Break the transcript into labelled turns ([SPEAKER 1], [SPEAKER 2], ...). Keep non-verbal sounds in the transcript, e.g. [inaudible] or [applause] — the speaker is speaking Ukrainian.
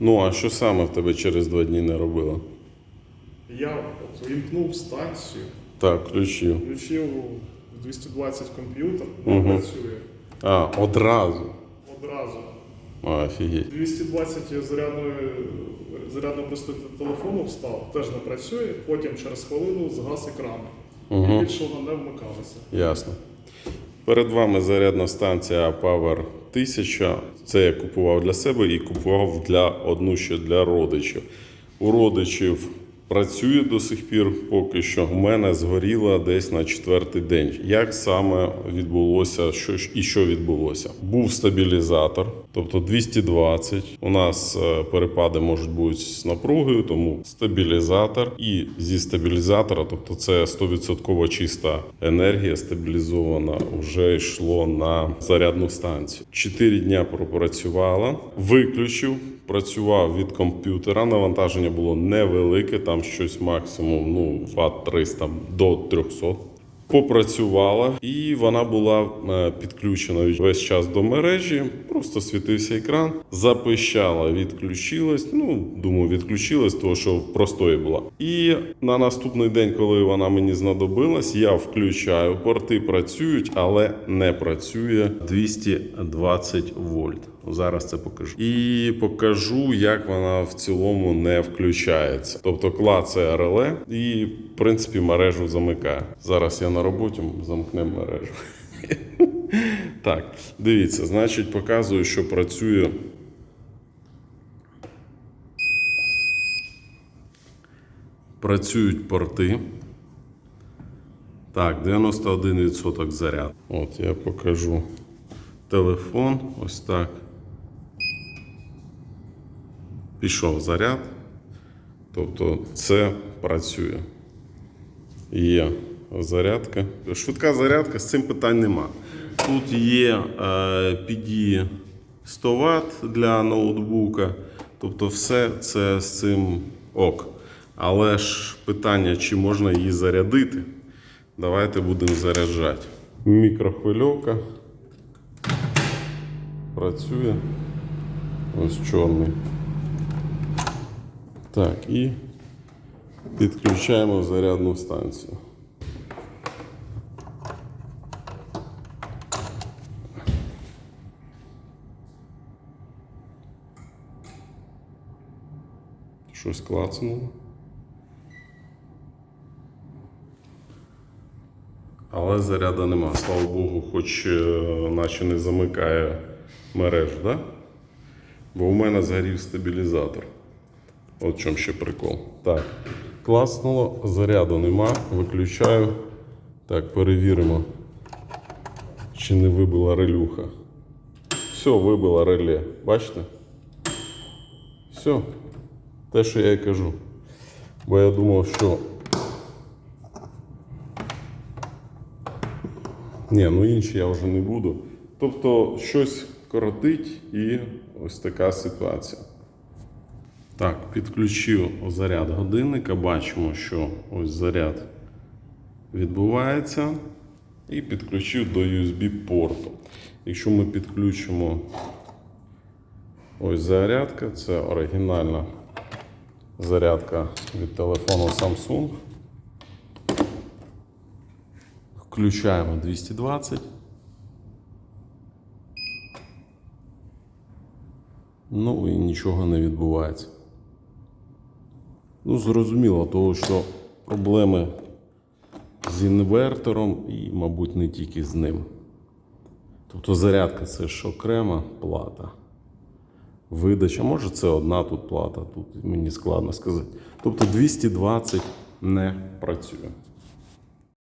[SPEAKER 1] Ну, а що саме в тебе через два дні не робило?
[SPEAKER 2] Я от вімкнув станцію,
[SPEAKER 1] Так, включив.
[SPEAKER 2] включив 220 комп'ютер, не працює
[SPEAKER 1] А, одразу.
[SPEAKER 2] одразу.
[SPEAKER 1] А, офігеть.
[SPEAKER 2] 220 я зарядною зарядною пристрою телефону встав, теж не працює. Потім через хвилину згас екран.
[SPEAKER 1] Угу.
[SPEAKER 2] І більше воно не вмикалося.
[SPEAKER 1] Ясно. Перед вами зарядна станція Power 1000. Це я купував для себе і купував для одну ще для родичів. У родичів працює до сих пір поки що. У мене згоріла десь на четвертий день. Як саме відбулося, що і що відбулося? Був стабілізатор, тобто 220. У нас е, перепади можуть бути з напругою, тому стабілізатор і зі стабілізатора, тобто це 100% чиста енергія стабілізована, вже йшло на зарядну станцію. Чотири дня пропрацювала, виключив. Працював від комп'ютера, навантаження було невелике, там щось максимум ну, ватт 300 до 300. Попрацювала, і вона була е, підключена весь час до мережі. Просто світився екран, запищала, відключилась. Ну, думаю, відключилась, тому що простої була. І на наступний день, коли вона мені знадобилась, я включаю. Порти працюють, але не працює 220 вольт. Зараз це покажу. І покажу, як вона в цілому не включається. Тобто клацає реле і, в принципі, мережу замикає. Зараз я на роботі замкнемо мережу. [laughs] Так, дивіться, значить, показую, що працює. Працюють порти. Так, 91% заряд. От я покажу телефон. Ось так. Пішов заряд. Тобто це працює. Є зарядка. Швидка зарядка, з цим питань нема. Тут є PD 100 Вт для ноутбука. Тобто все це з цим ок. Але ж питання, чи можна її зарядити. Давайте будемо заряджати. Мікрохвильовка. Працює. Ось чорний. Так, і підключаємо зарядну станцію. Щось клацнуло. Але заряду нема. Слава Богу, хоч е, наче не замикає мережу, да? Бо у мене згорів стабілізатор. От в чому ще прикол. Так, класнуло, заряду нема. Виключаю. Так, перевіримо, чи не вибила релюха. Все, вибила реле. Бачите? Все. Те, що я і кажу. Бо я думав, що. Ні, ну інші я вже не буду. Тобто щось коротить і ось така ситуація. Так, підключив заряд годинника. Бачимо, що ось заряд відбувається. І підключив до USB порту. Якщо ми підключимо ось зарядка, це оригінальна зарядка від телефону Samsung. Включаємо 220. Ну і нічого не відбувається. Ну, зрозуміло, того, що проблеми з інвертором і, мабуть, не тільки з ним. Тобто зарядка це ж окрема плата. Видача, може це одна тут плата, тут мені складно сказати. Тобто 220 не працює.